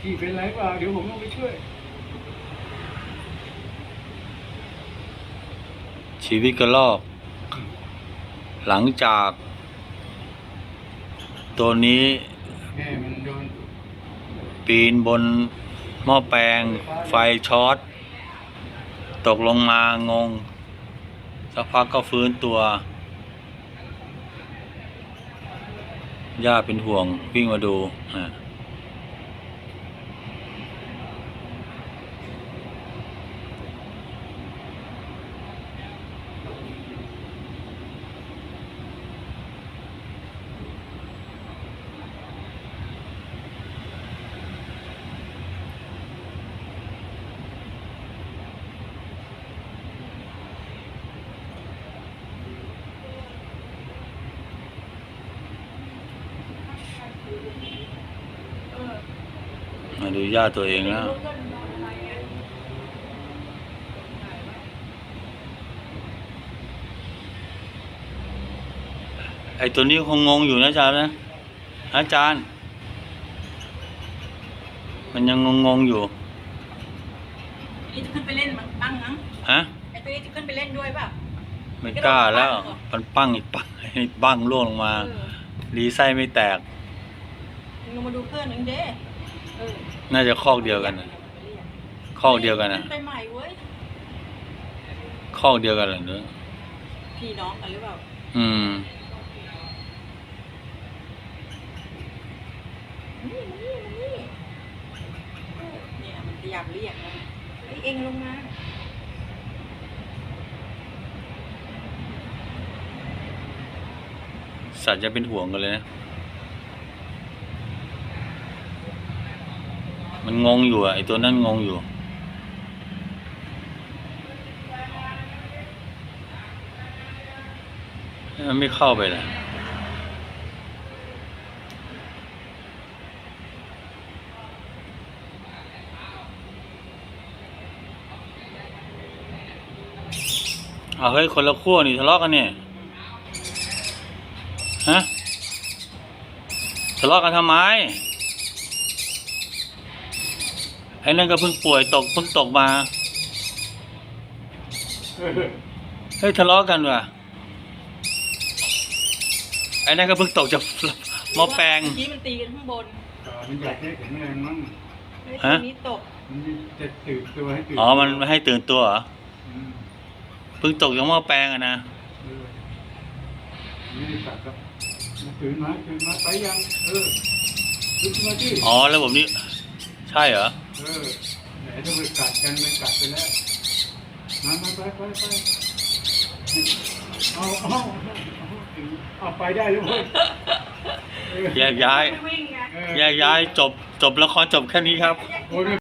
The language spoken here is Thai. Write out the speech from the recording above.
พี่เป็นไรเปล่าเดี๋ยวผมลงไปช่วย ชีวิตกระลอก หลังจาก ตัวนี้แม่มันโดนปีนบนหม้อแปลง ไฟช็อต ตกลงมางง สักพักก็ฟื้นตัว ย่าเป็นห่วงวิ่งมาดูอะ มาดูย่าตัวเองแล้วไอตัวนี้คงงงอยู่นะอาจารย์นะอาจารย์ มันยังงงๆอยู่นี่จะขึ้นไปเล่นมันบ้างมั้งฮะไอ้ตัวนี้จะขึ้นไปเล่นด้วยเปล่าไม่กล้าแล้ว มันปั้งอีกปังให้บ้างล่วงลงมาเออรีไส้ไม่แตกมึง ลงมาดูเพื่อนหนึ่งเด้เออน่าจะคอกเดียวกันน่ะคอกเดียวกันนะขึ้นไปใหม่เว้ยคอกเดียวกันเหรอเนอะพี่น้องกันหรือเปล่า อืมนี่มันนี่มันนี่เออเนี่ยมันพยายามเรียกนะไอ้ยเองลงมาสัตว์จะเป็นห่วงกันเลยนะ มันงงอยู่อะไอตัวนั้นงงอยู่ มันไม่เข้าไปเลยเอาเฮ้ยคนละขั้วนี่ทะเลาะกันเนี่ยฮะทะเลาะกันทำไม ไอ้นั่นก็เพิ่งป่วยตกเพิ่งตกมาเออเฮ้ยทะเลาะกันว่ะไอ้นั่นก็เพิ่งตกจากหม้อแปลงเมื่อกี้มันตีกันข้างบนก็มันอยากให้แข็งแรงมั้งไอ้ฮะตัวนี้ตกมันจะตื่นตัวให้ตื่นอ๋อมันไม่ให้ตื่นตัวเหรออืมเพิ่งตกจากหม้อแปลงอะนะเออไม่ได้ตัดครับมาตื่นมาตื่นมาไปยังเออลุกขึ้นมาที่อ๋อแล้วผมนี่ใช่เหรอ เออไหนจะไปกัดกันมันกัดไปแล้วมามาไปไปไปเอาเอาเอาเอาไปได้แล้วเว้ยแยกย้าย วิ่งไง แยกย้ายจบจบละครจบแค่นี้ครับ โอ้ย